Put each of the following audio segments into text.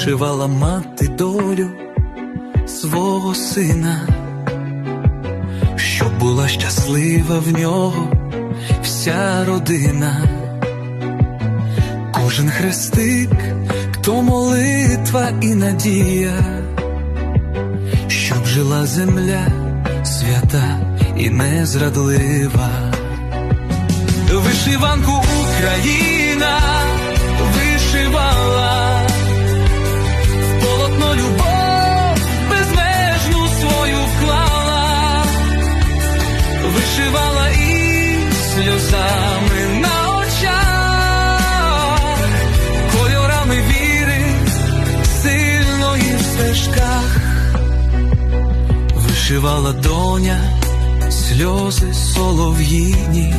вишивала мати долю свого сина, щоб була щаслива в нього вся родина, кожен хрестик, то молитва і надія, щоб жила земля свята і незрадлива. Вишиванку Україна сльозами на очах, кольорами віри сильної в стежках, вишивала доня сльози солов'їні.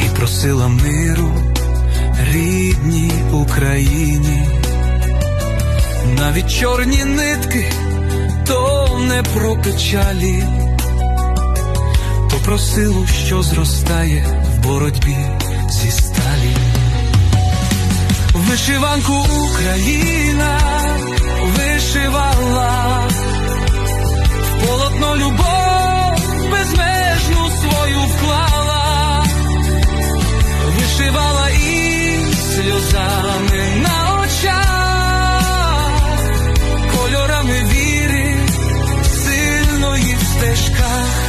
І просила миру рідній Україні. Навіть чорні нитки то не про печалі, про силу, що зростає в боротьбі зі сталі. Вишиванку Україна вишивала в полотно любов безмежну свою вклала, вишивала і сльозами на очах, кольорами віри сильної в стежках.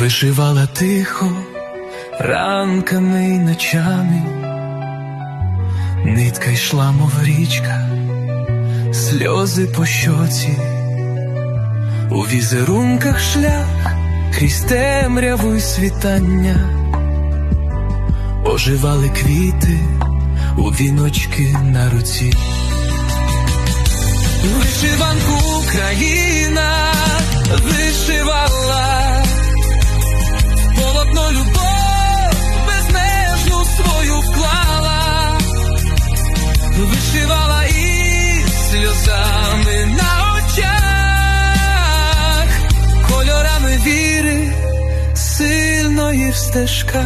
Вишивала тихо ранками й ночами, нитка йшла, мов річка, сльози по щоці, у візерунках шлях крізь темряву й світання, оживали квіти у віночки на руці. Вишиванку Україна вишивала вишивала і сльозами на очах, кольорами віри сильної в стежках.